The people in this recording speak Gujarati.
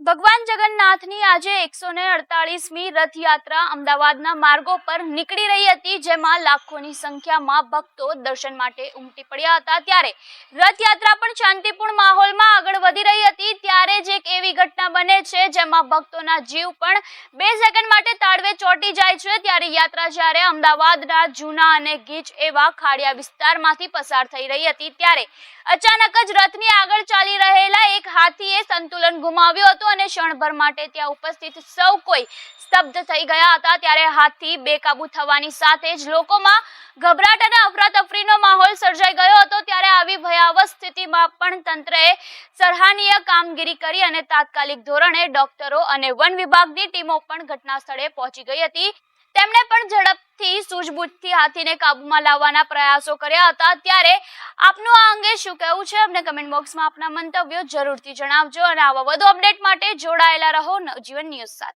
ભગવાન જગન્નાથની આજે એકસો ને અડતાલીસમી રથયાત્રા અમદાવાદના માર્ગો પર નીકળી રહી હતી, જેમાં લાખોની સંખ્યામાં ભક્તો દર્શન માટે ઉમટી પડ્યા હતા. ત્યારે રથયાત્રા પણ શાંતિપૂર્ણ માહોલમાં આગળ વધી રહી હતી. ત્યારે જ એક એવી ઘટના બને છે, જેમાં ભક્તોના જીવ પણ બે સેકન્ડ માટે તાળવે ચોંટી જાય છે. ત્યારે યાત્રા જ્યારે અમદાવાદના જૂના અને ગીચ એવા ખાડિયા વિસ્તારમાંથી પસાર થઈ રહી હતી, ત્યારે અચાનક જ રથની આગળ ચાલી રહેલા એક હાથીએ સંતુલન ગુમાવ્યું હતું અને ક્ષણભર માટે ત્યાં ઉપસ્થિત સૌ કોઈ સ્તબ્ધ થઈ ગયા હતા. ત્યારે હાથી બેકાબુ થવાની સાથે જ લોકોમાં ગભરાટ અને અફરાતફરીનો માહોલ સર્જાઈ ગયો હતો. ત્યારે આવી ભયાવહ સ્થિતિમાં પણ તંત્રએ સરાહનીય કામગીરી કરી અને તાત્કાલિક ધોરણે ડોક્ટરો અને વન વિભાગની ટીમો પણ ઘટના સ્થળે પહોંચી ગઈ હતી. તેમણે પણ ઝડપથી હાથીને કાબૂમાં લાવવાના પ્રયાસો કર્યા હતા. ત્યારે આપનું આ અંગે શું કહેવું છે? અમને કમેન્ટ બોક્સમાં આપના મંતવ્યો જરૂરથી જણાવજો અને આવા વધુ અપડેટ માટે જોડાયેલા રહો નવજીવન ન્યૂઝ સાથે.